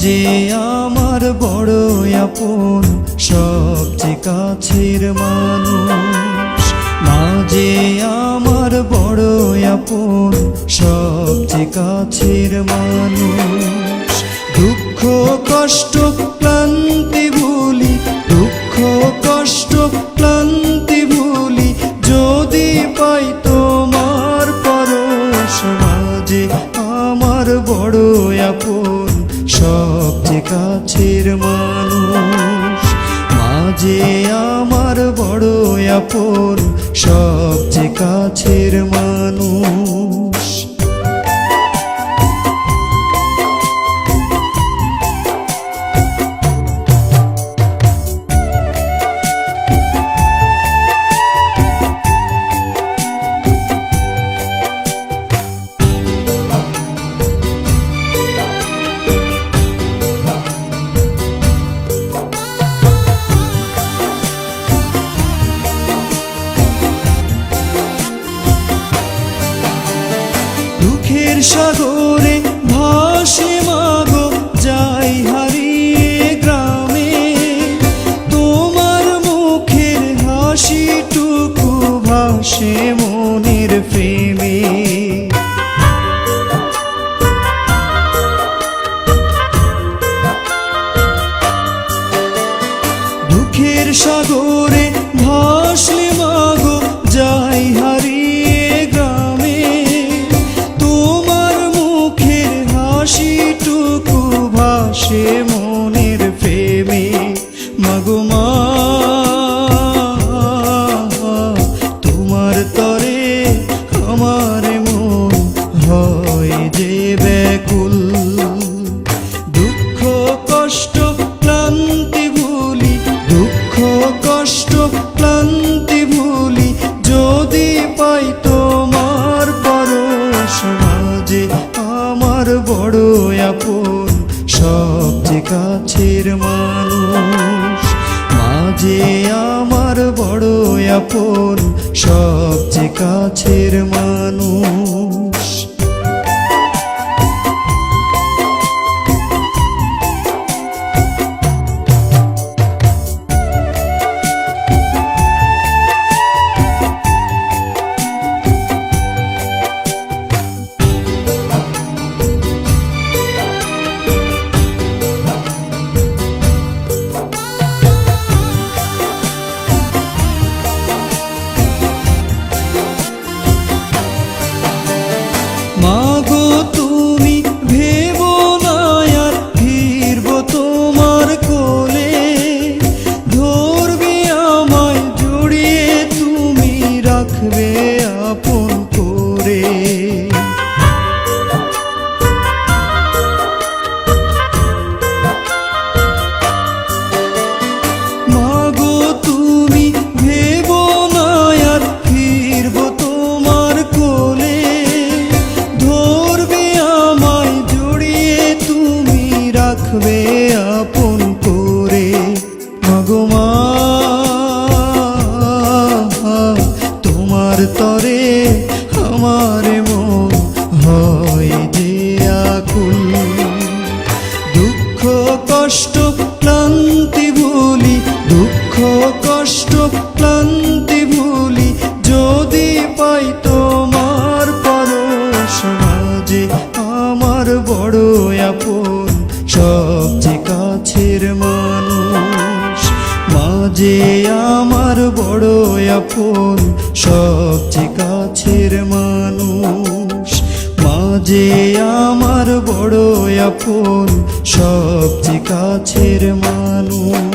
যে আমার বড় আপন, সবচেয়ে কাছের মানুষ। মা যে আমার বড় আপন, সবচেয়ে কাছের মানুষ। দুঃখ, কষ্ট, ক্লান্তি ভুলি, দুঃখ, কষ্ট, ক্লান্তি ভুলি, যদি পাই তোমার পরশ মাঝে আমার বড় আপন। সবচেয়ে কাছের মানুষ। মাঝে আমার বড় আপন সবচেয়ে কাছের মানুষ। ভাসে মনের প্রেমে দুঃখের সাগরে মাঝে আমার বড় আপন সবচেয়ে কাছের মানুষ। কাছের মানুষ, মাঝে আমার বড় আপন, সবচেয়ে কাছের মানুষ। মাঝে আমার বড় আপন, সবচেয়ে কাছের মানুষ।